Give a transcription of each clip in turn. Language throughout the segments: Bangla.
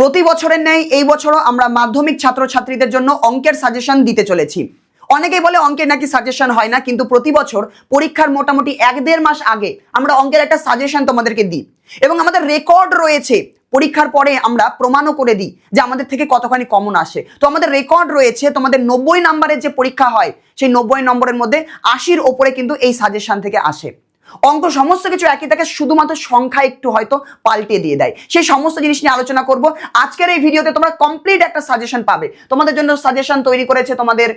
প্রতি বছরের ন্যায় এই বছরও আমরা মাধ্যমিক ছাত্রছাত্রীদের জন্য অঙ্কের সাজেশন দিতে চলেছি। অনেকেই বলে অঙ্কের নাকি সাজেশন হয় না, কিন্তু প্রতি বছর পরীক্ষার মোটামুটি এক দেড় মাস আগে আমরা অঙ্কের একটা সাজেশন তোমাদেরকে দিই। এবং আমাদের রেকর্ড রয়েছে, পরীক্ষার পরে আমরা প্রমাণও করে দিই যে আমাদের থেকে কতখানি কমন আসে। তো আমাদের রেকর্ড রয়েছে, তোমাদের নব্বই নম্বরের যে পরীক্ষা হয়, সেই নব্বই নম্বরের মধ্যে আশির ওপরে কিন্তু এই সাজেশন থেকে আসে। অঙ্ক সমস্ত কিছু একই থাকে শুধুমাত্র সংখ্যা একটু হয়তো পাল্টে দিয়ে দেয়। সেই সমস্ত জিনিস নিয়ে আলোচনা করব। আজকের এই ভিডিওতে তোমরা কমপ্লিট একটা সাজেশন পাবে। তোমাদের জন্য সাজেশন তৈরি করেছে তোমাদের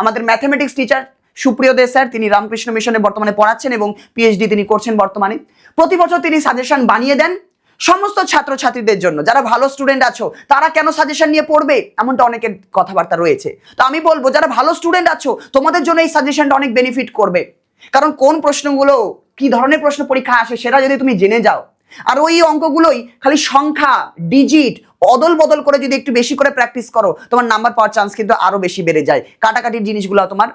আমাদের ম্যাথমেটিক্স টিচার সুপ্রিয় দে স্যার তিনি রামকৃষ্ণ মিশনে বর্তমানে পড়াচ্ছেন এবং পিএইচডি তিনি করছেন বর্তমানে। প্রতি বছর তিনি সাজেশন বানিয়ে দেন সমস্ত ছাত্রছাত্রীদের জন্য। যারা ভালো স্টুডেন্ট আছো, তারা কেন সাজেশন নিয়ে পড়বে? এমনটা অনেকের কথাবার্তা রয়েছে। তো আমি বলব, যারা ভালো স্টুডেন্ট আছো, তোমাদের জন্য এই সাজেশনটা অনেক বেনিফিট করবে। কারণ কোন প্রশ্নগুলো কি ধরনের প্রশ্ন পরীক্ষা আসে সেটা যদি তুমি জেনে যাও। আর ওই অঙ্কগুলোই খালি সংখ্যা ডিজিট অদল বদল করে যদি একটু বেশি করে প্র্যাকটিস করো, তোমার নাম্বার পাওয়ার চান্স কিন্তু আরও বেশি বেড়ে যায়। কাটাকাটির জিনিসগুলো তোমার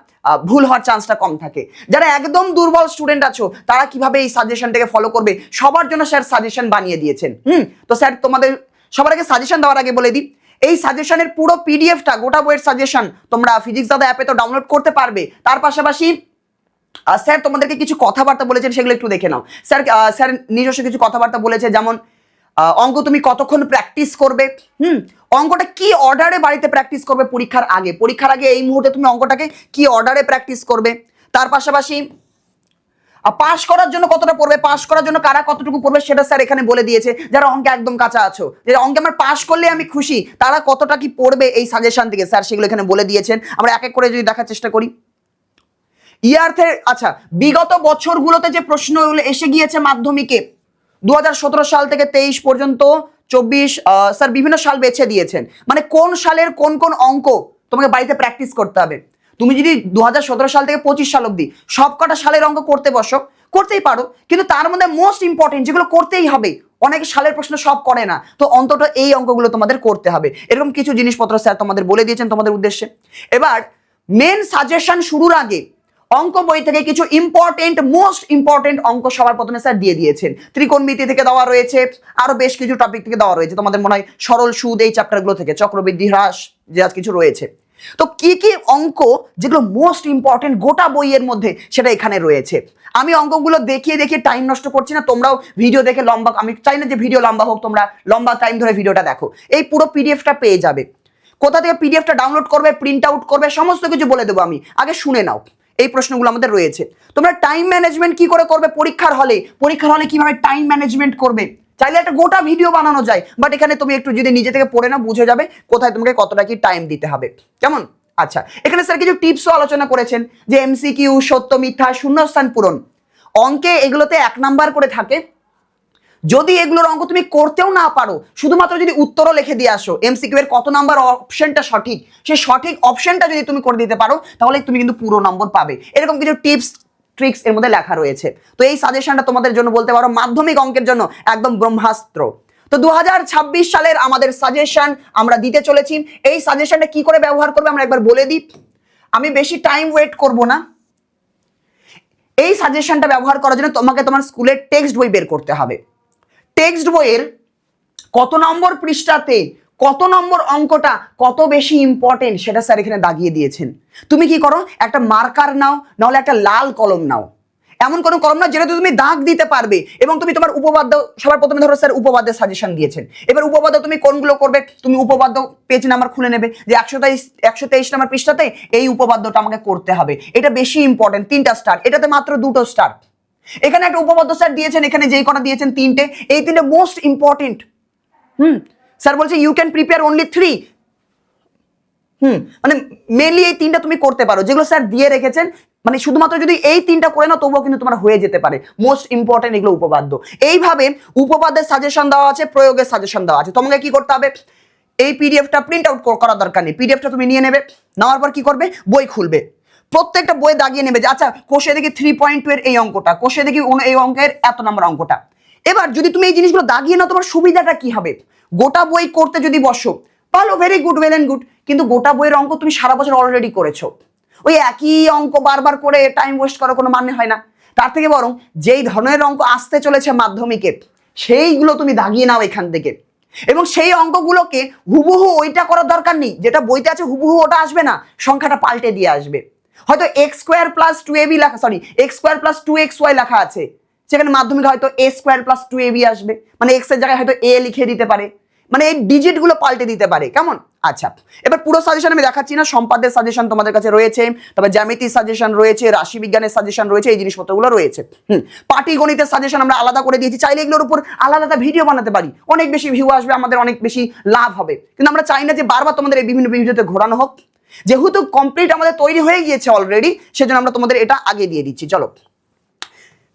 ভুল হওয়ার চান্সটা কম থাকে। যারা একদম দুর্বল স্টুডেন্ট আছো, তারা কীভাবে এই সাজেশনটাকে ফলো করবে? সবার জন্য স্যার সাজেশন বানিয়ে দিয়েছেন। হুম? তো স্যার তোমাদের, সবার আগে সাজেশন দেওয়ার আগে বলে দিই, এই সাজেশনের পুরো পিডিএফটা গোটা বইয়ের সাজেশন তোমরা ফিজিক্স দাদা অ্যাপে তো ডাউনলোড করতে পারবে। তার পাশাপাশি স্যার, তোমাদেরকে কিছু কথাবার্তা বলেছেন, সেগুলো একটু দেখে নাও। স্যার স্যার নিজস্ব কিছু কথাবার্তা বলেছে, যেমন অঙ্ক তুমি কতক্ষণ প্র্যাকটিস করবে? হুম, অঙ্কটা কি অর্ডারে বাড়িতে প্র্যাকটিস করবে পরীক্ষার আগে? পরীক্ষার আগে এই মুহূর্তে তুমি অঙ্কটাকে কি অর্ডারে প্র্যাকটিস করবে? তার পাশাপাশি পাশ করার জন্য কতটা পড়বে? পাশ করার জন্য কারা কতটুকু পড়বে সেটা স্যার এখানে বলে দিয়েছে, যারা অঙ্কে একদম কাঁচা আছো। যে অঙ্কে আমার পাশ করলে আমি খুশি, তারা কতটা কি পড়বে এই সাজেশন থেকে? স্যার, সেগুলো এখানে বলে দিয়েছেন। আমরা এক এক করে যদি দেখার চেষ্টা করি। ইয়ার্থের আচ্ছা বিগত বছরগুলোতে যে প্রশ্নগুলো এসে গিয়েছে মাধ্যমিকে দু হাজার সতেরো সাল থেকে তেইশ পর্যন্ত চব্বিশ স্যার, বিভিন্ন সাল বেছে দিয়েছেন। মানে কোন সালের কোন কোন অঙ্ক তোমাকে বাড়িতে প্র্যাকটিস করতে হবে? তুমি যদি দু হাজার সতেরো সাল থেকে পঁচিশ সাল অব্দি সব কটা সালের অঙ্ক করতে বসো, করতেই পারো, কিন্তু তার মধ্যে মোস্ট ইম্পর্টেন্ট যেগুলো করতেই হবে, অনেক সালের প্রশ্ন সব করে না, তো অন্তত এই অঙ্কগুলো তোমাদের করতে হবে। এরকম কিছু জিনিসপত্র স্যার তোমাদের বলে দিয়েছেন তোমাদের উদ্দেশ্যে। এবার মেন সাজেশন শুরুর আগে অঙ্ক বই থেকে কিছু ইম্পর্টেন্ট মোস্ট ইম্পর্টেন্ট অঙ্ক সবার প্রথমে স্যার দিয়ে দিয়েছেন। ত্রিকোণমিতি থেকে দেওয়া রয়েছে, আরও বেশ কিছু টপিক থেকে দেওয়া রয়েছে। তোমাদের মনে হয় সরল সুদ এই চ্যাপ্টারগুলো থেকে, চক্রবৃদ্ধি হ্রাস, যে কিছু রয়েছে। তো কি কি অঙ্ক যেগুলো মোস্ট ইম্পর্টেন্ট গোটা বইয়ের মধ্যে সেটা এখানে রয়েছে? আমি অঙ্কগুলো দেখিয়ে দেখিয়ে টাইম নষ্ট করছি না, তোমরাও ভিডিও দেখে লম্বা, আমি চাই না যে ভিডিও লম্বা হোক, তোমরা লম্বা টাইম ধরে ভিডিওটা দেখো। এই পুরো পিডিএফটা পেয়ে যাবে। কোথা থেকে পিডিএফটা ডাউনলোড করবে প্রিন্ট আউট করবে, সমস্ত কিছু বলে দেবো আমি। আগে শুনে নাও। এই প্রশ্নগুলো আমাদের রয়েছে। তোমরা টাইম ম্যানেজমেন্ট কি করে করবে পরীক্ষার হলে পরীক্ষার হলে কীভাবে টাইম ম্যানেজমেন্ট করবে? চাইলে একটা গোটা ভিডিও বানানো যায় বাট এখানে তুমি একটু যদি নিজে থেকে পড়ে না বুঝে যাবে কোথায় তোমাকে কতটা কি টাইম দিতে হবে। কেমন? আচ্ছা এখানে স্যার কিছু টিপসও আলোচনা করেছেন, যে এমসিকিউ সত্য, মিথ্যা, শূন্যস্থান পূরণ। অঙ্কে এগুলোতে এক নাম্বার করে থাকে যদি এগুলোর অঙ্ক তুমি করতেও না পারো, শুধুমাত্র যদি উত্তরও লিখে দিয়ে আসো এমসিকিউ এর কত নাম্বার অপশনটা সঠিক? সেই সঠিক অপশনটা যদি তুমি করে দিতে পারো, তাহলে তুমি কিন্তু পুরো নম্বর পাবে। এরকম কিছু টিপস ট্রিক্স এর মধ্যে লেখা রয়েছে। তো এই সাজেশনটা তোমাদের জন্য বলতে পারো, মাধ্যমিক অঙ্কের জন্য একদম ব্রহ্মাস্ত্র। তো দু হাজার ছাব্বিশ সালের আমাদের সাজেশন আমরা দিতে চলেছি। এই সাজেশনটা কি করে ব্যবহার করবে আমরা একবার বলে দিই। আমি বেশি টাইম ওয়েট করব না। এই সাজেশনটা ব্যবহার করার জন্য তোমাকে তোমার স্কুলের টেক্সট বই বের করতে হবে। টেক্সট বইয়ের কত নম্বর পৃষ্ঠাতে, কত নম্বর অঙ্কটা কত বেশি ইম্পর্টেন্ট সেটা স্যার এখানে দাগিয়ে দিয়েছেন। তুমি কি করো, একটা মার্কার নাও, নাহলে একটা লাল কলম নাও। এমন কোনো কলম না যেটাতে তুমি দাগ দিতে পারবে এবং তুমি তোমার উপবাদ্য, সবার প্রথমে ধরো স্যার উপবাদ্যের সাজেশন দিয়েছেন। এবার উপবাদ্য তুমি কোনগুলো করবে, তুমি উপবাদ্য পেজ নাম্বার খুলে নেবে যে একশো তেইশ একশো তেইশ নাম্বার পৃষ্ঠাতে এই উপবাদ্যটা আমাকে করতে হবে। এটা বেশি ইম্পর্টেন্ট তিনটা স্টার এটাতে মাত্র দুটো স্টার এখানে একটা উপপাদ্য স্যার দিয়েছেন, এখানে যেই কটা দিয়েছেন তিনটে, এই তিনটে মোস্ট ইম্পর্টেন্ট হুম, স্যার বলছে you can prepare only three hmm মানে মেনলি এই তিনটা তুমি করতে পারো, যেগুলো স্যার দিয়ে রেখেছেন মানে শুধুমাত্র যদি এই তিনটা করে নাও, তবুও কিন্তু তোমার হয়ে যেতে পারে। মোস্ট ইম্পর্টেন্ট এগুলো উপপাদ্য। এইভাবে উপপাদ্যের সাজেশন দেওয়া আছে, প্রয়োগের সাজেশন দেওয়া আছে। তোমাকে কি করতে হবে? এই পিডিএফটা প্রিন্ট আউট করার দরকার নেই। পিডিএফটা তুমি নিয়ে নেবে, নেওয়ার পর কি করবে? বই খুলবে। প্রত্যেকটা বই দাগিয়ে নেবে যে আচ্ছা কোষে দেখি থ্রি পয়েন্ট টু এর এই অঙ্কটা, কোষে দেখি এই অঙ্কের এত নম্বর অঙ্কটা। এবার যদি তুমি এই জিনিসগুলো দাগিয়ে নাও, তোমার সুবিধাটা কি হবে? গোটা বই করতে যদি বসো, ভালো very good well and good কিন্তু গোটা বইয়ের অঙ্ক তুমি সারা বছর অলরেডি করেছ। ওই একই অঙ্ক বারবার করে টাইম ওয়েস্ট করার কোনো মানে হয় না। তার থেকে বরং যেই ধরনের অঙ্ক আসতে চলেছে মাধ্যমিকে, সেইগুলো তুমি দাগিয়ে নাও এখান থেকে। এবং সেই অঙ্কগুলোকে হুবহু ওইটা করার দরকার নেই। যেটা বইতে আছে হুবহু ওটা আসবে না, সংখ্যাটা পাল্টে দিয়ে আসবে। হয়তো x square plus two AB লেখা sorry x square plus two x y লেখা আছে। সেখানে মাধ্যমিক হয়তো A square plus two AB আসবে। মানে এক্সের জায়গায় হয়তো এ লিখে দিতে পারে। মানে এই ডিজিটগুলো পাল্টে দিতে পারে। কেমন? আচ্ছা এবার পুরো সাজেশন আমি দেখাচ্ছি না। সম্পাদের সাজেশন তোমাদের কাছে রয়েছে, তবে জ্যামিতির সাজেশন রয়েছে রাশি বিজ্ঞানের সাজেশন রয়েছে, এই জিনিসপত্রগুলো রয়েছে। হুম, পাটিগণিতের সাজেশন আমরা আলাদা করে দিয়েছি। চাইলে এগুলোর উপর আলাদা আলাদা ভিডিও বানাতে পারি। অনেক বেশি ভিউ আসবে, আমাদের অনেক বেশি লাভ হবে। কিন্তু আমরা চাই না যে বারবার তোমাদের এই বিভিন্ন ভিডিওতে ঘোরানো হোক। যেহেতু কমপ্লিট আমাদের তৈরি হয়ে গিয়েছে অলরেডি সেজন্য আমরা তোমাদের এটা আগে দিয়ে দিচ্ছি। চলো।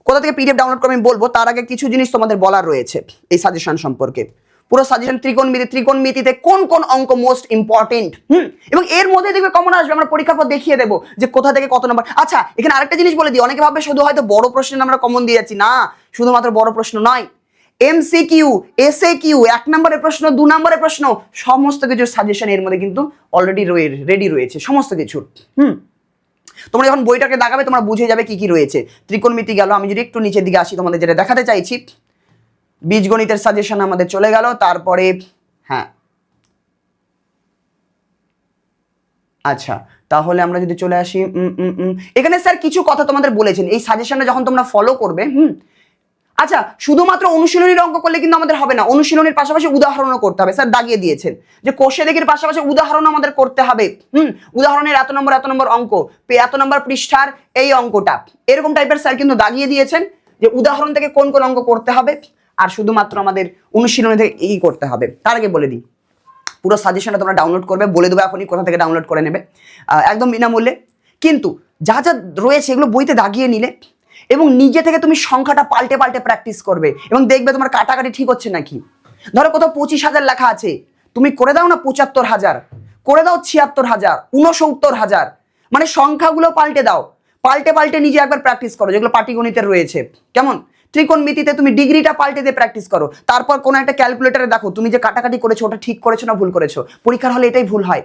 কোথা থেকে পিডিএফ ডাউনলোড করে আমি বলব, তার আগে কিছু জিনিস তোমাদের বলার রয়েছে এই সাজেশন সম্পর্কে। পুরো সাজেশন ত্রিকোণমিতি, ত্রিকোণমিতিতে কোন কোন অঙ্ক মোস্ট ইম্পর্টেন্ট হুম, এবং এর মধ্যে দেখবে কমন আসবে, আমরা পরীক্ষার পর দেখিয়ে দেবো যে কোথা থেকে কত নম্বর আচ্ছা এখানে আরেকটা জিনিস বলে দিই, অনেকে ভাবে শুধু হয়তো বড় প্রশ্নের আমরা কমন দিয়ে যাচ্ছি। না, শুধুমাত্র বড় প্রশ্ন নয়। এমসিকিউ এসএ কিউ এক নম্বরের প্রশ্ন, দু নম্বরের প্রশ্ন, সমস্ত কিছুর সাজেশন এর মধ্যে কিন্তু অলরেডি রেডি রয়েছে, সমস্ত কিছুর। হুম? তোমরা যখন বইটাকে দেখাবে তোমরা বুঝে যাবে কি কি রয়েছে। ত্রিকোণমিতি গেল, আমি যদি একটু নিচের দিকে আসি, তোমাদের যেটা দেখাতে চাইছি। বীজগণিতের সাজেশন আমাদের চলে গেল, তারপরে হ্যাঁ। আচ্ছা তাহলে আমরা যদি চলে আসি এখানে স্যার কিছু কথা তোমাদের বলেছেন। এই সাজেশনটা যখন তোমরা ফলো করবে, হুম আচ্ছা শুধুমাত্র অনুশীলনীর অঙ্ক করলে কিন্তু আমাদের হবে না। অনুশীলনের পাশাপাশি উদাহরণও করতে হবে। স্যার, দাগিয়ে দিয়েছেন। যে কোষে দেখের পাশাপাশি উদাহরণ আমাদের করতে হবে। হুম, উদাহরণের এত নম্বর এত নম্বর অঙ্ক এত নম্বর পৃষ্ঠার এই অঙ্কটা। এরকম টাইপের স্যার কিন্তু দাগিয়ে দিয়েছেন যে উদাহরণ থেকে কোন কোন অঙ্ক করতে হবে। আর শুধুমাত্র আমাদের অনুশীলনী থেকে এই করতে হবে। তার আগে বলে দিই, পুরো সাজেশনটা তোমরা ডাউনলোড করবে, বলে দেবো এখনই কোথা থেকে ডাউনলোড করে নেবে। একদম বিনামূল্যে। কিন্তু যা যা রয়েছে এগুলো বইতে দাগিয়ে নিলে এবং নিজে থেকে তুমি সংখ্যাটা পাল্টে পাল্টে প্র্যাকটিস করবে এবং দেখবে তোমার কাটাকাটি ঠিক হচ্ছে নাকি। ধরো কোথাও পঁচিশ হাজার লেখা আছে, তুমি করে দাও না পঁচাত্তর হাজার, করে দাও ছিয়াত্তর হাজার উনসত্তর হাজার মানে সংখ্যাগুলো পাল্টে দাও। পাল্টে পাল্টে নিজে একবার প্র্যাকটিস করো, যেগুলো পাটিগণিতের রয়েছে। কেমন? ত্রিকোণ ত্রিকোণমিতিতে তুমি ডিগ্রিটা পাল্টে দিয়ে প্র্যাকটিস করো। তারপর কোনো একটা ক্যালকুলেটারে দেখো, তুমি যে কাটাকাটি করেছ ওটা ঠিক করেছ না ভুল করেছ। পরীক্ষার হলে এটাই ভুল হয়।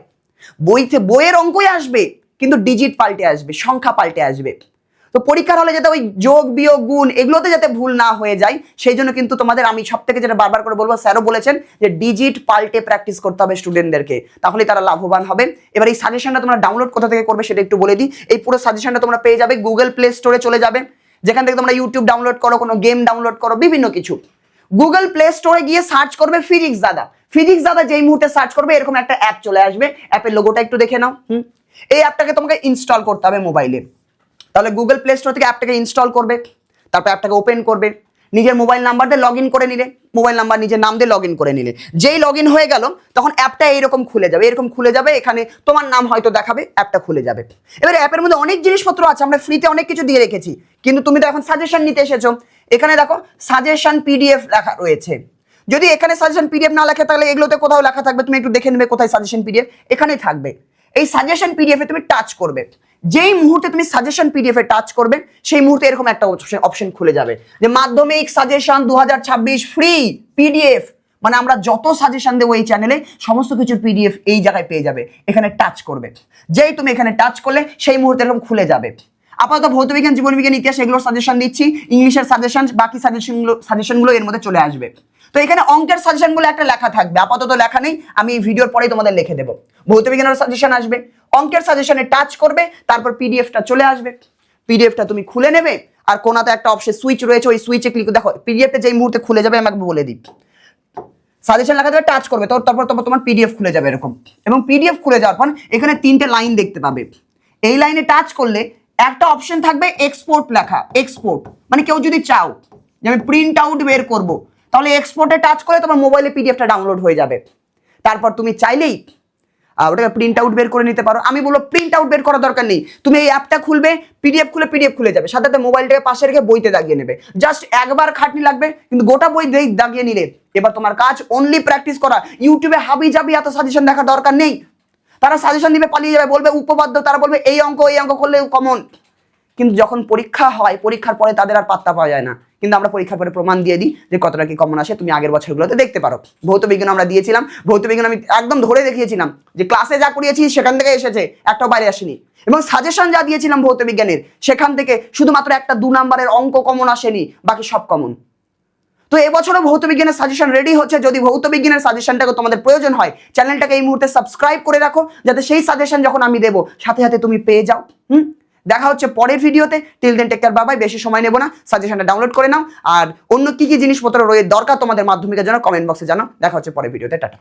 বইতে বইয়ের অঙ্কই আসবে, কিন্তু ডিজিট পাল্টে আসবে, সংখ্যা পাল্টে আসবে। তো পরীক্ষার হলে যাতে ওই যোগ, বিয়োগ, গুণ এগুলোতে যাতে ভুল না হয়ে যায়, সেই জন্য কিন্তু তোমাদের আমি সব থেকে যেটা বারবার করে বলব, স্যারও বলেছেন যে ডিজিট পাল্টে প্র্যাকটিস করতে হবে স্টুডেন্টদেরকে তাহলে তারা লাভবান হবে। এবার এই সাজেশনটা তোমরা ডাউনলোড কোথা থেকে করবে সেটা একটু বলে দিই। এই পুরো সাজেশনটা তোমরা পেয়ে যাবে গুগল প্লে স্টোরে চলে যাবে। যেখান থেকে তোমরা ইউটিউব ডাউনলোড করো, কোনো গেম ডাউনলোড করো, বিভিন্ন কিছু। গুগল প্লে স্টোরে গিয়ে সার্চ করবে ফিজিক্স দাদা ফিজিক্স দাদা যেই মুহূর্তে সার্চ করবে, এরকম একটা অ্যাপ চলে আসবে। অ্যাপের লোগোটা একটু দেখে নাও, হুম? এই অ্যাপটাকে তোমাকে ইনস্টল করতে হবে মোবাইলে তাহলে গুগল প্লে স্টোর থেকে অ্যাপটাকে ইনস্টল করবে, তারপর অ্যাপটাকে ওপেন করবে, নিজের মোবাইল নাম্বার দিয়ে লগ করে নিলে মোবাইল নাম্বার নিজের নাম দিয়ে লগ করে নিলে। যেই লগ হয়ে গেল, তখন অ্যাপটা এইরকম খুলে যাবে, এরকম খুলে যাবে, এখানে তোমার নাম হয়তো দেখাবে অ্যাপটা খুলে যাবে। এবারে অ্যাপের মধ্যে অনেক জিনিসপত্র আছে, আমরা ফ্রিতে অনেক কিছু দিয়ে রেখেছি, কিন্তু তুমি তো এখন সাজেশন নিতে এসেছ। এখানে দেখো সাজেশন পিডিএফ লেখা রয়েছে। যদি এখানে সাজেশন পিডিএফ না লেখে, তাহলে এগুলোতে কোথাও লেখা থাকবে, তুমি একটু দেখে নেবে কোথায় সাজেশন পিডিএফ এখানেই থাকবে। এই সাজেশন পিডিএফ এ তুমি টাচ করবে। যেই মুহূর্তে তুমি সাজেশন পিডিএফ এ টাচ করবে, সেই মুহূর্তে এরকম একটা অপশন খুলে যাবে। যে মাধ্যমিক সাজেশন দু হাজার ছাব্বিশ ফ্রি পিডিএফ মানে আমরা যত সাজেশন দেবো এই চ্যানেলে সমস্ত কিছুর পিডিএফ এই জায়গায় পেয়ে যাবে, এখানে টাচ করবে। যেই তুমি এখানে টাচ করলে, সেই মুহূর্তে এরকম খুলে যাবে। আপাতত ভৌতবিজ্ঞান জীবনবিজ্ঞান ইতিহাস, এগুলোর সাজেশন দিচ্ছি, ইংলিশের সাজেশন বাকি সাজেশনগুলো সাজেশনগুলো এর মধ্যে চলে আসবে। তো এখানে অঙ্কের সাজেশনগুলো একটা লেখা থাকবে, আপাতত লেখা নেই, আমি ভিডিওর পরেই তোমাদের লিখে দেবো। ভৌতবিজ্ঞানের সাজেশন আসবে অঙ্কের সাজেশনে টাচ করবে, তারপর পিডিএফটা চলে আসবে। পিডিএফটা তুমি খুলে নেবে, আর কোনাতে একটা অপশন সুইচ রয়েছে, ওই সুইচে ক্লিক দেখো পিডিএফটা যেই মুহূর্তে খুলে যাবে আমাকে বলে দিই। সাজেশন লেখা যাবে টাচ করবে তো তারপর তারপর তোমার পিডিএফ খুলে যাবে এরকম। এবং পিডিএফ খুলে যাওয়ার পর এখানে তিনটে লাইন দেখতে পাবে। এই লাইনে টাচ করলে একটা অপশন থাকবে এক্সপোর্ট লেখা এক্সপোর্ট মানে কেউ যদি চাও যে আমি প্রিন্ট আউট বের করব, তাহলে এক্সপোর্টে টাচ করে তোমার মোবাইলে পিডিএফটা ডাউনলোড হয়ে যাবে। তারপর তুমি চাইলেই ওটাকে প্রিন্ট আউট বের করে নিতে পারো। আমি বলব প্রিন্ট আউট বের করার দরকার নেই। তুমি এই অ্যাপটা খুলবে পিডিএফ খুলে পিডিএফ খুলে যাবে। সাথে সাথে মোবাইলটাকে পাশে রেখে বইতে দাগিয়ে নেবে। জাস্ট একবার খাটনি লাগবে, কিন্তু গোটা বই দাগিয়ে নিলে। এবার তোমার কাজ অনলি প্র্যাকটিস করা। ইউটিউবে হাবি যাবি এত সাজেশন দেখার দরকার নেই। তারা সাজেশন দিবে, পালিয়ে যাবে, বলবে উপপাদ্য, তারা বলবে এই অঙ্ক এই অঙ্ক করলে কমন কিন্তু যখন পরীক্ষা হয়, পরীক্ষার পরে তাদের আর পাত্তা পাওয়া যায় না। কিন্তু আমরা পরীক্ষার পরে প্রমাণ দিয়ে দিই যে কতটা কি কমন আসে তুমি আগের বছরগুলোতে দেখতে পারো। ভৌত বিজ্ঞান আমরা দিয়েছিলাম, ভৌত বিজ্ঞান আমি একদম ধরে দেখিয়েছিলাম যে ক্লাসে যা করিয়েছি সেখান থেকে এসেছে, একটাও বাইরে আসেনি। এবং সাজেশন যা দিয়েছিলাম ভৌত বিজ্ঞানের, সেখান থেকে শুধুমাত্র একটা দু নাম্বারের অঙ্ক কমন আসেনি, বাকি সব কমন তো এবছরও ভৌত বিজ্ঞানের সাজেশন রেডি হচ্ছে। যদি ভৌত বিজ্ঞানের সাজেশনটাকে তোমাদের প্রয়োজন হয় চ্যানেলটাকে এই মুহূর্তে সাবস্ক্রাইব করে রাখো, যাতে সেই সাজেশন যখন আমি দেবো, সাথে সাথে তুমি পেয়ে যাও। হুম? দেখা হচ্ছে পরের ভিডিওতে। টিল দেন টেকার বাবাই বেশি সময় নেব না। সাজেশনটা ডাউনলোড করে নাও। আর অন্য কি কি জিনিসপত্র রয়ে দরকার তোমাদের মাধ্যমিকের জন্য কমেন্ট বক্সে জানাও। দেখা হচ্ছে পরের ভিডিওতে। টাটা।